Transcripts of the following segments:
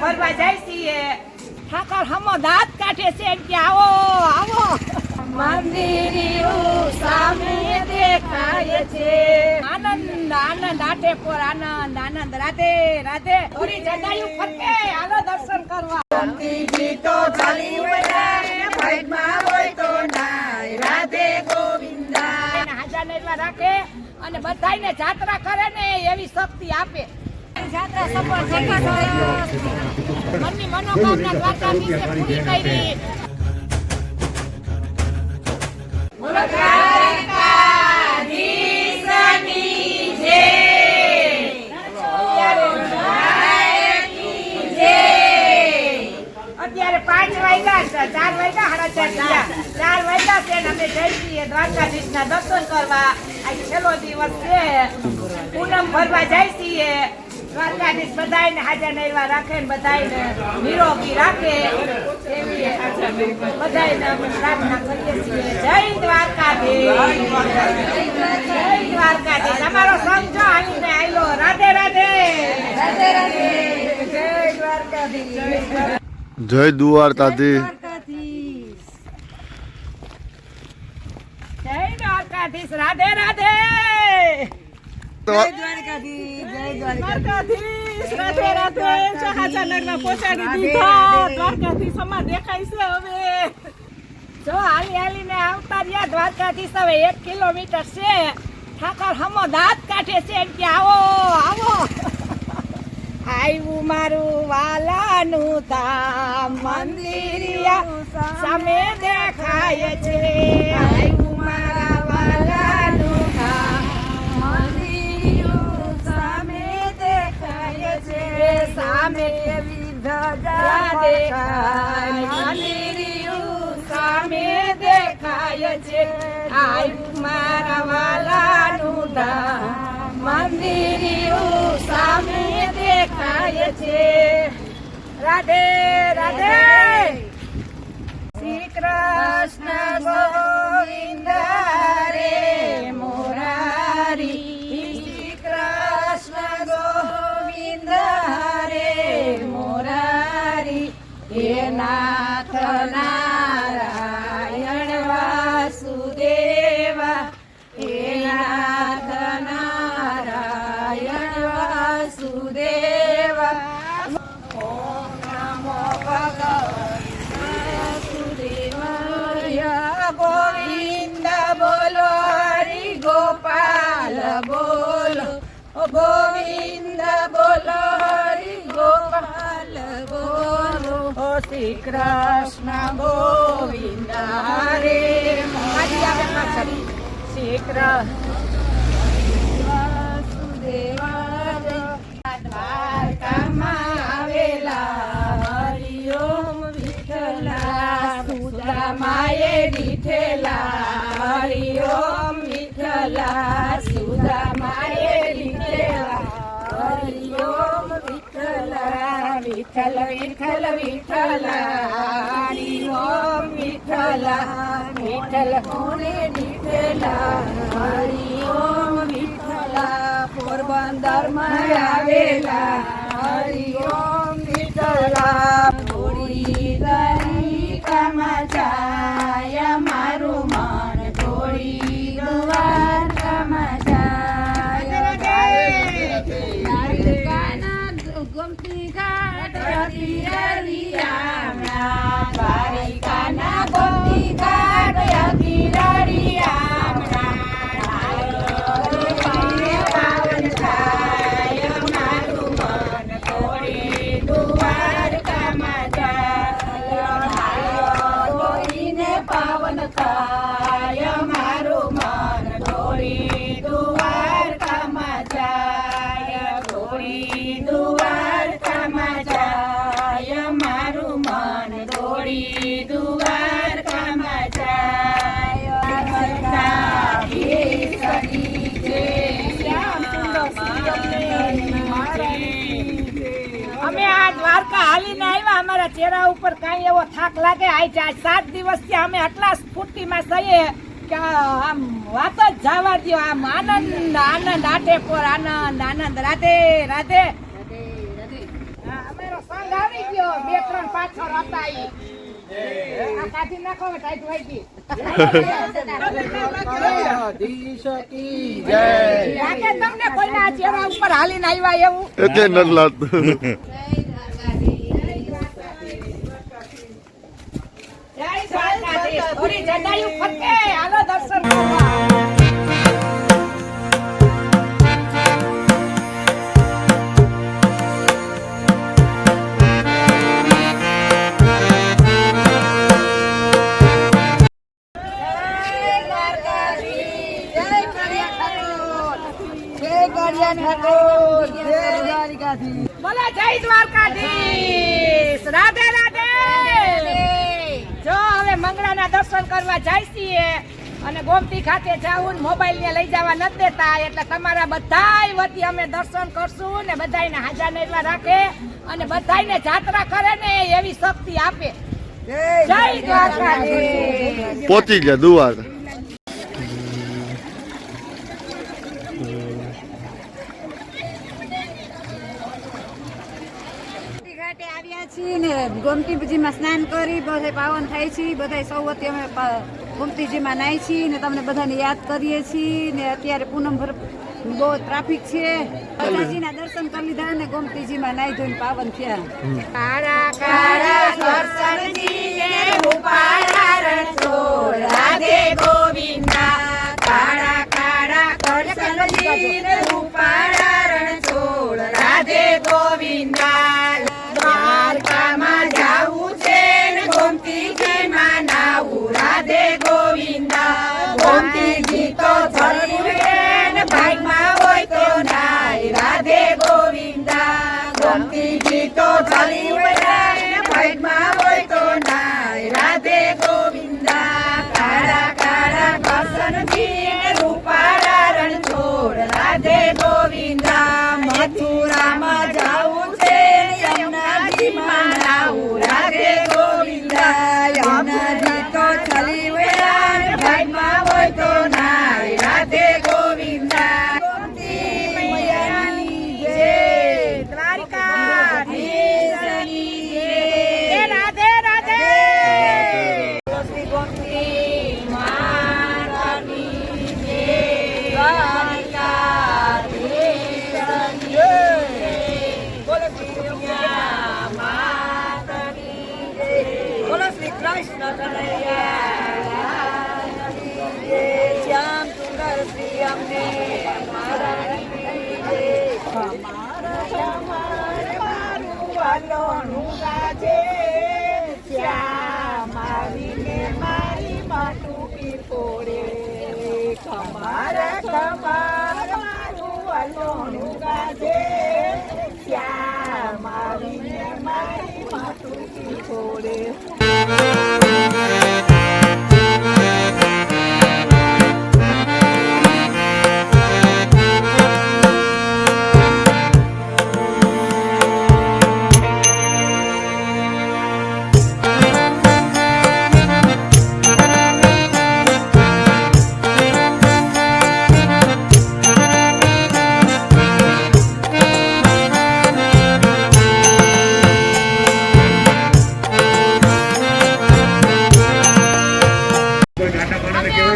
ફરવા જાય છીએ. ઠાકર હમો દાંત કાઢે છે એમ કે આવો આવો. મંદિર સામે દેખાય છે. આનંદ આનંદ આઠે પર આનંદ આનંદ. રાધે રાધે. પૂરી જટાયું ફરકે. આલો દર્શન કરવા. ગીતો ચાલી વજારે ભાગમાં હોય તો નાય. રાધે ગોવિંદા. હાજા નેરવા રાખે અને બધાને જાત્રા કરે ને એવી શક્તિ આપે. જાત્રા સફળ થઈ મનની મનોકામના દ્વારકાધીશે પૂરી કરી. ચાર વાગ્યા સાડા ચાર. ચાર વાગ્યા છે અમે જઈ છીએ દર્શન કરવા. આજે છેલ્લો દિવસ છે. પૂનમ ભરવા જાય છીએ. દ્વારકાધીશ બધાને હાજર નરવા રાખે ને બધાયને નિરોગી રાખે એવી પ્રાર્થના કરીએ છીએ. જય દ્વારકાધીશ. જય દ્વારકાધીશ. અમારો સંઘ જો આવીને આયલો. રાધે રાધે. રાધે રાધે. જય દ્વારકાધીશ. જય દ્વારકાધીશ. જય દ્વારકાધીશ. રાધે રાધે. દ્વારકાધીશ રાધે રાધે શહાજાનગરમાં પહોંચાડી દીધા. દ્વારકાધીશ અમાર દેખાય છે હવે. જો હાલી હાલીને આવતા રહ્યા દ્વારકાધીશ હવે એક કિલોમીટર છે. ઠાકર હમો દાંત કાઢે છે એમ કે આવો આવો. આવ્યું મારું વાલાનું ધામ મંદિર સામે દેખાય છે. આવ્યું સામે દેખાય દેખાય છે. આવ્યું મારા વાલાનું ધામ. મંદિરિયું સામે દેખાય છે. રાધે રાધે ગોવિંદ બોલો હરિ ગોપાલ બોલો. હો શ્રી કૃષ્ણ ગોવિંદ હરે શ્રી કૃષ્ણ विठ्ठल विठ्ठल विठ्ठल हरी ओम विठ्ठल विठ्ठल कोणे विठ्ठल हरी ओम विठ्ठल पोरबंदर मयावेला हरी ओम विठ्ठल गोरी दरी कामाचा ચહેરા ઉપર કાંઈ એવો થાક લાગે આજ જાય. સાત દિવસથી અમે આટલા સ્ફૂર્તિમાં થઈએ કે આમ વાત જ જવા દો આમ આનંદ આનંદ આટે પર આનંદ આનંદ. રાધે રાધે. હા, અમારો સંઘ આવી બે ત્રણ પાછળ હતા આ કાઢી નાખો ટાઈટ વાઈ તમને કોઈના ચહેરા ઉપર હાલીને આવ્યા એવું? એટલે નથી લાગતું જય દ્વારકાધીશ. થોડી જટાયુ હાલો દર્શન કરવા. બોલો જય દ્વારકાધીશ રાધે રાધે હવે દર્શન કરવા જાય છીએ. અને ગોમતી ખાતે જાવું મોબાઈલ ને લઈ જવા નથી દેતા. એટલે તમારા બધાય વતી અમે દર્શન કરશું ને બધાને હાજર એટલા રાખે અને બધાયને જાત્રા કરે ને એવી શક્તિ આપે. જય દ્વારકા પહોંચી ગયા દુવાર. ઘાટે આવ્યા છીએ ને ગોમતીજીમાં સ્નાન કરી બધે પાવન થાય છે બધા સૌ અમે ગોમતીજીમાં નાહી છીએ ને તમને બધાને યાદ કરીએ છીએ ને અત્યારે પૂનમ ભર બહુ ટ્રાફિક છે. માતાજીના દર્શન કરી લીધા ને ગોમતીજીમાં નાહી ધોઈને પાવન થયા.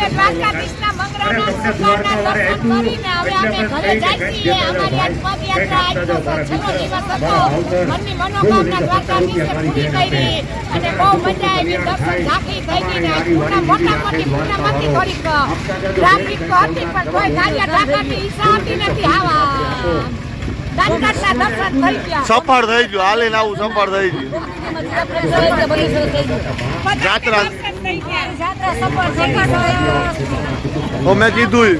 અમે દ્વારકાધીશના મંગળાના સવારના દર્શન કરીને હવે અમે ઘરે જાય છીએ. અમારી આજ પદયાત્રા આજનો છેલ્લો દિવસ હતો. મનની મનોકામના દ્વારકાધીશે પૂરી કરી અને બહુ મજા આવી. દર્શન ઝાંખી થઈ ગઈ ને પૂર્ણ મોટા મોટી પૂર્ણમાંથી થોડીક ટ્રાફિક હતી પણ કોઈ ગાડિયા ઢાકાની ઈચ્છા નથી. આવા. દ્વારકાના થઈ ગયા. સફળ થઈ ગયું. હાલીને આવું સફળ થઈ ગયું. જાત્રા. તો મેં કીધું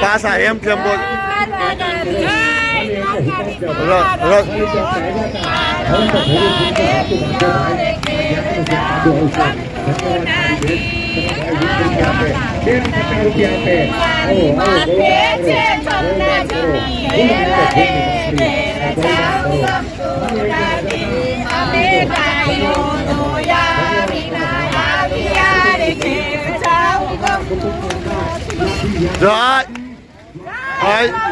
પાછા એમ કેમ બોલ. જય જય